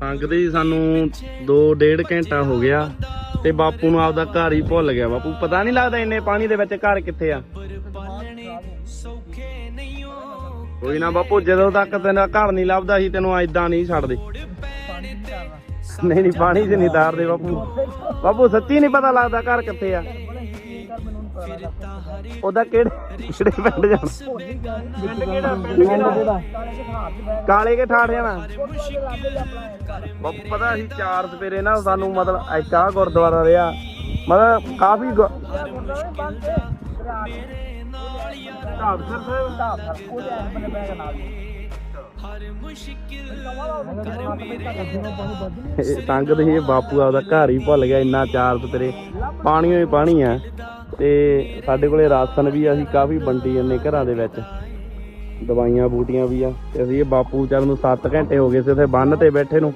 ਸੰਗਦੇ ਜੀ ਸਾਨੂੰ 2 ਡੇਢ ਘੰਟਾ ਹੋ ਗਿਆ ਤੇ ਬਾਪੂ ਨੂੰ ਆਪਦਾ ਘਰ ਹੀ ਭੁੱਲ ਗਿਆ। ਬਾਪੂ, ਪਤਾ ਨਹੀਂ ਲੱਗਦਾ ਇੰਨੇ ਪਾਣੀ ਦੇ ਵਿੱਚ ਘਰ ਕਿੱਥੇ ਆ। ਕੋਈ ਨਾ ਬਾਪੂ, ਜਦੋਂ ਤੱਕ ਤੇਰਾ ਘਰ ਨਹੀਂ ਲੱਭਦਾ ਸੀ, ਤੈਨੂੰ ਐਦਾਂ ਨਹੀਂ ਛੱਡਦੇ। ਨਹੀਂ ਨਹੀਂ, ਪਾਣੀ 'ਚ ਨਹੀਂ ਤਾਰਦੇ ਬਾਪੂ। ਬਾਪੂ, ਸੱਚੀ ਨਹੀਂ ਪਤਾ ਲੱਗਦਾ ਘਰ ਕਿੱਥੇ ਆ। ਉਹਦਾ ਕਿਹੜੇ ਕਿਹੜੇ ਪਿੰਡ ਜਾਣਾ? ਪਿੰਡ ਕਿਹੜਾ? ਪਿੰਡ ਕਿਹੜਾ? ਕਾਲੇ ਕੇ ਠਾੜ ਜਾਣਾ। ਬਾਪੂ ਪਤਾ ਸੀ ਚਾਰ ਸਵੇਰੇ ਨਾ ਸਾਨੂੰ ਮਤਲਬ ਐਕਾ ਗੁਰਦੁਆਰਾ ਰਿਹਾ। ਮਤਲਬ ਕਾਫੀ ਗੁ- ਢਾਬਸਰ ਸਾਹਿਬ ਇਹ ਬਾਪੂ ਆਪਦਾ ਘਰ ਹੀ ਭੁੱਲ ਗਿਆ ਇੰਨਾ ਚਾਰ ਤੇਰੇ ਪਾਣੀਓ ਹੀ ਪਾਣੀ ਆ। ਤੇ ਸਾਡੇ ਕੋਲੇ ਰਾਸ਼ਨ ਵੀ ਆ, ਅਸੀਂ ਕਾਫੀ ਵੰਡੀ ਜੰਨੇ ਘਰਾਂ ਦੇ ਵਿੱਚ। ਦਵਾਈਆਂ ਬੂਟੀਆਂ ਵੀ ਆ ਤੇ ਅਸੀਂ ਇਹ ਬਾਪੂ ਚੱਲ ਨੂੰ 7 ਘੰਟੇ ਹੋ ਗਏ ਸੀ ਉੱਥੇ ਬੰਨ ਤੇ ਬੈਠੇ ਨੂੰ।